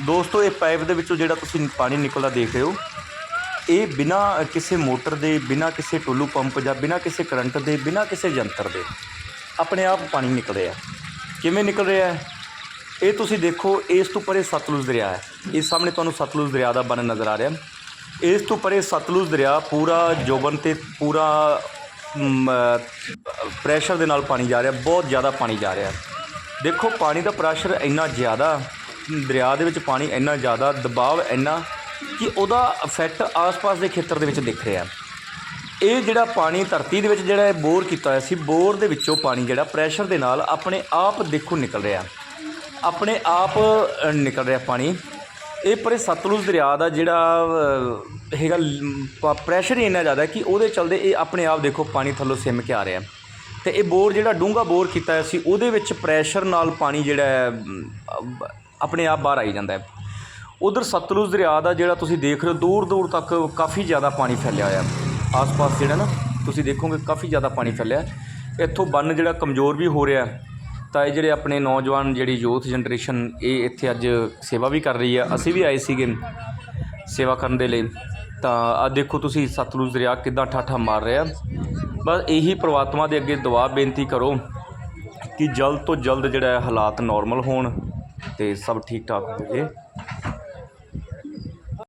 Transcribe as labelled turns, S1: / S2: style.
S1: ਦੋਸਤੋ, ਇਹ ਪਾਈਪ ਦੇ ਵਿੱਚੋਂ ਜਿਹੜਾ ਤੁਸੀਂ ਪਾਣੀ ਨਿਕਲਦਾ ਦੇਖ ਰਹੇ ਹੋ, ਇਹ ਬਿਨਾ ਕਿਸੇ ਮੋਟਰ ਦੇ, ਬਿਨਾ ਕਿਸੇ ਟੋਲੂ ਪੰਪ ਜਾਂ ਬਿਨਾ ਕਿਸੇ ਕਰੰਟ ਦੇ, ਬਿਨਾ ਕਿਸੇ ਯੰਤਰ ਦੇ ਆਪਣੇ ਆਪ ਪਾਣੀ ਨਿਕਲ ਰਿਹਾ। ਕਿਵੇਂ ਨਿਕਲ ਰਿਹਾ ਹੈ? ਇਹ ਤੁਸੀਂ ਦੇਖੋ, ਇਸ ਤੋਂ ਪਰੇ ਸਤਲੁਜ ਦਰਿਆ ਹੈ। ਇਸ ਸਾਹਮਣੇ ਤੁਹਾਨੂੰ ਸਤਲੁਜ ਦਰਿਆ ਦਾ ਬੰਨ ਨਜ਼ਰ ਆ ਰਿਹਾ। ਇਸ ਤੋਂ ਪਰੇ ਸਤਲੁਜ ਦਰਿਆ ਪੂਰਾ ਜੋਬਨ ਤੇ ਪੂਰਾ ਪ੍ਰੈਸ਼ਰ ਦੇ ਨਾਲ ਪਾਣੀ ਜਾ ਰਿਹਾ, ਬਹੁਤ ਜ਼ਿਆਦਾ ਪਾਣੀ ਜਾ ਰਿਹਾ। ਦੇਖੋ, ਪਾਣੀ ਦਾ ਪ੍ਰੈਸ਼ਰ ਇੰਨਾ ਜ਼ਿਆਦਾ ਦਰਿਆ ਦੇ ਵਿੱਚ ਪਾਣੀ ਇੰਨਾ ਜ਼ਿਆਦਾ ਦਬਾਅ ਇੰਨਾ ਕਿ ਉਹਦਾ ਇਫੈਕਟ ਆਸ-ਪਾਸ ਦੇ ਖੇਤਰ ਦੇ ਵਿੱਚ ਦਿਖ ਰਿਹਾ। ਇਹ ਜਿਹੜਾ ਪਾਣੀ ਧਰਤੀ ਦੇ ਵਿੱਚ ਜਿਹੜਾ ਬੋਰ ਕੀਤਾ ਹੋਇਆ ਸੀ, ਬੋਰ ਦੇ ਵਿੱਚੋਂ ਪਾਣੀ ਜਿਹੜਾ ਪ੍ਰੈਸ਼ਰ ਦੇ ਨਾਲ ਆਪਣੇ ਆਪ ਦੇਖੋ ਨਿਕਲ ਰਿਹਾ। ਆਪਣੇ ਆਪ ਨਿਕਲ ਰਿਹਾ ਪਾਣੀ। ਇਹ ਪਰੇ ਸਤਲੁਜ ਦਰਿਆ ਦਾ ਜਿਹੜਾ ਹੈਗਾ ਪ੍ਰੈਸ਼ਰ ਹੀ ਇੰਨਾ ਜ਼ਿਆਦਾ ਕਿ ਉਹਦੇ ਚਲਦੇ ਇਹ ਆਪਣੇ ਆਪ ਦੇਖੋ ਪਾਣੀ ਥੱਲੋਂ ਸਿਮ ਕੇ ਆ ਰਿਹਾ। ਤੇ ਇਹ ਬੋਰ ਜਿਹੜਾ ਡੂੰਘਾ ਬੋਰ ਕੀਤਾ ਹੋਇਆ ਸੀ, ਉਹਦੇ ਵਿੱਚ ਪ੍ਰੈਸ਼ਰ ਨਾਲ ਪਾਣੀ ਜਿਹੜਾ ਆਪਣੇ ਆਪ ਬਾਹਰ ਆਈ ਜਾਂਦਾ ਹੈ। ਉਧਰ ਸਤਲੁਜ ਦਰਿਆ ਦਾ ਜਿਹੜਾ ਤੁਸੀਂ ਦੇਖ ਰਹੇ ਹੋ, ਦੂਰ ਦੂਰ ਤੱਕ ਕਾਫੀ ਜ਼ਿਆਦਾ ਪਾਣੀ ਫੈਲਿਆ ਹੋਇਆ ਆਸ-ਪਾਸ ਜਿਹੜਾ ਨਾ, ਤੁਸੀਂ ਦੇਖੋਗੇ ਕਾਫੀ ਜ਼ਿਆਦਾ ਪਾਣੀ ਫੈਲਿਆ ਇੱਥੋਂ ਬੰਨ ਜਿਹੜਾ ਕਮਜ਼ੋਰ ਵੀ ਹੋ ਰਿਹਾ ਤਾਂ ਇਹ ਜਿਹੜੇ ਆਪਣੇ ਨੌਜਵਾਨ ਜਿਹੜੀ ਯੂਥ ਜਨਰੇਸ਼ਨ, ਇਹ ਇੱਥੇ ਅੱਜ ਸੇਵਾ ਵੀ ਕਰ ਰਹੀ ਹੈ। ਅਸੀਂ ਵੀ ਆਏ ਸੀਗੇ ਸੇਵਾ ਕਰਨ ਦੇ ਲਈ। ਤਾਂ ਆ ਦੇਖੋ ਤੁਸੀਂ ਸਤਲੁਜ ਦਰਿਆ ਕਿੱਦਾਂ ਠਾਠਾ ਮਾਰ ਰਿਹਾ ਬਸ ਇਹੀ ਪ੍ਰਮਾਤਮਾ ਦੇ ਅੱਗੇ ਦੁਆ ਬੇਨਤੀ ਕਰੋ ਕਿ ਜਲਦ ਤੋਂ ਜਲਦ ਜਿਹੜਾ ਹਾਲਾਤ ਨਾਰਮਲ ਹੋਣ। ਅਤੇ ਸਭ ਠੀਕ ਠਾਕ ਹੋ ਜਾਏ